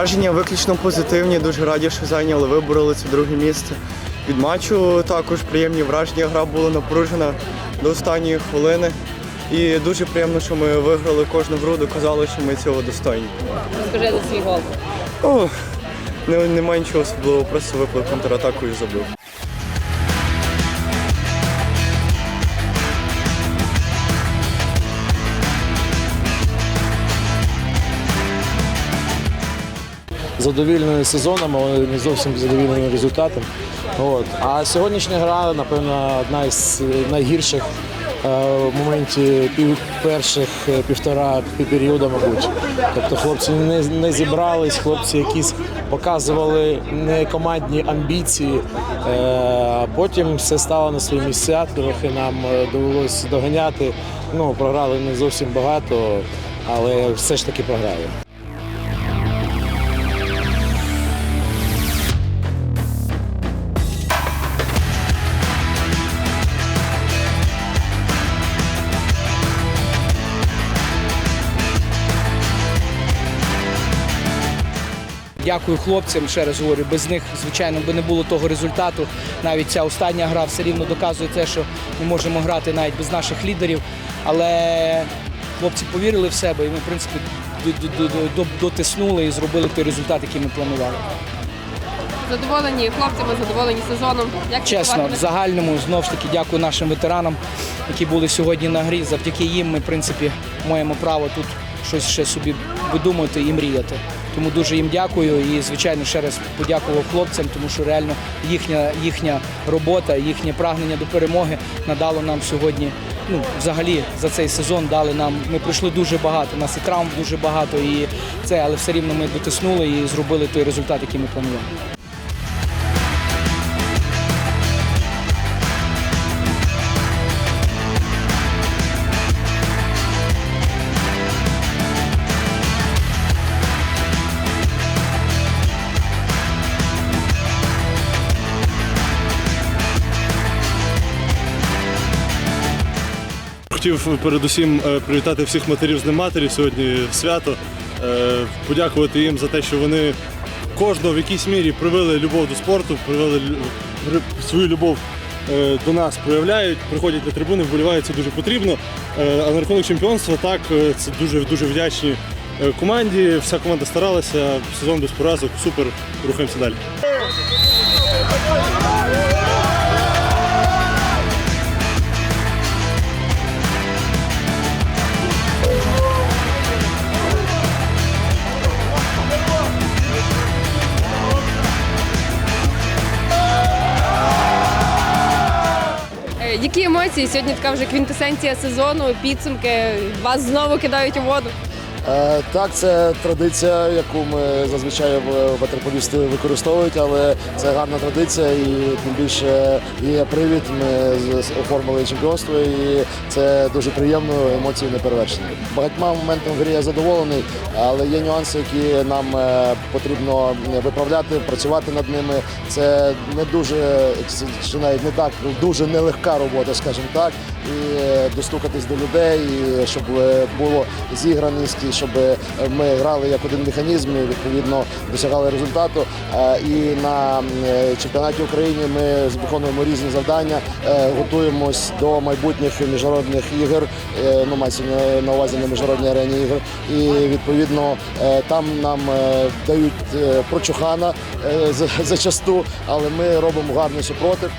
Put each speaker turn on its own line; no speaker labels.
Враження виключно позитивні. Дуже раді, що зайняли, вибороли це друге місце. Від матчу також приємні враження. Гра була напружена до останньої хвилини. І дуже приємно, що ми виграли кожну гру, доказали, що ми цього достойні.
Розкажи за свій гол.
О, не, немає нічого особливого, просто виплив контратаку і забив.
Задовільними сезоном, але не зовсім задовільним результатом. От. А сьогоднішня гра, напевно, одна із найгірших е, в моменті пів, перших е, півтора періоду, мабуть. Тобто хлопці не, не зібрались, хлопці якісь показували некомандні амбіції. Е, а потім все стало на свої місця, трохи нам довелося доганяти. Ну, програли не зовсім багато, але все ж таки програли.
Дякую хлопцям, ще раз говорю, без них, звичайно, би не було того результату. Навіть ця остання гра все рівно доказує те, що ми можемо грати навіть без наших лідерів. Але хлопці повірили в себе і ми, в принципі, дотиснули і зробили той результат, який ми планували.
Задоволені хлопцями, задоволені сезоном. Як
Чесно, в загальному знов ж таки дякую нашим ветеранам, які були сьогодні на грі. Завдяки їм ми, в принципі, маємо право тут щось ще собі видумати і мріяти. Тому дуже їм дякую і, звичайно, ще раз подякував хлопцям, тому що реально їхня, їхня робота, їхнє прагнення до перемоги надало нам сьогодні. Ну, взагалі за цей сезон дали нам. Ми пройшли дуже багато. У нас і травм дуже багато, і це, але все рівно ми дотиснули і зробили той результат, який ми планували.
Хотів передусім е, привітати всіх матерів з Днем матері сьогодні свято. Е, Подякувати їм за те, що вони кожного в якійсь мірі привели любов до спорту, привели свою любов е, до нас проявляють, приходять на трибуни, вболівають, це дуже потрібно. А на рахунок чемпіонства, так, це дуже дуже вдячні команді. Вся команда старалася, сезон без поразок, супер, рухаємося далі.
Які емоції? Сьогодні така вже квінтесенція сезону, підсумки. Вас знову кидають у воду.
Е, Так, це традиція, яку ми зазвичай ватерполісти використовують, але це гарна традиція і тим більше є привід. Ми оформили чемпіонство і це дуже приємно, емоції не перевершені. Багатьма моментами в грі я задоволений, але є нюанси, які нам е, потрібно виправляти, працювати над ними. Це не дуже чи навіть не так, дуже нелегка робота, скажімо так, і е, достукатись до людей, щоб було зіграність, щоб е, ми грали як один механізм і відповідно досягали результату. Е, І на е, чемпіонаті України ми виконуємо різні завдання, готуємось до майбутніх міжнародних ігор. Ну, мається на- увазі на міжнародній арені ігор. І відповідно там нам дають прочухана зачасту, але ми робимо гарний супротив.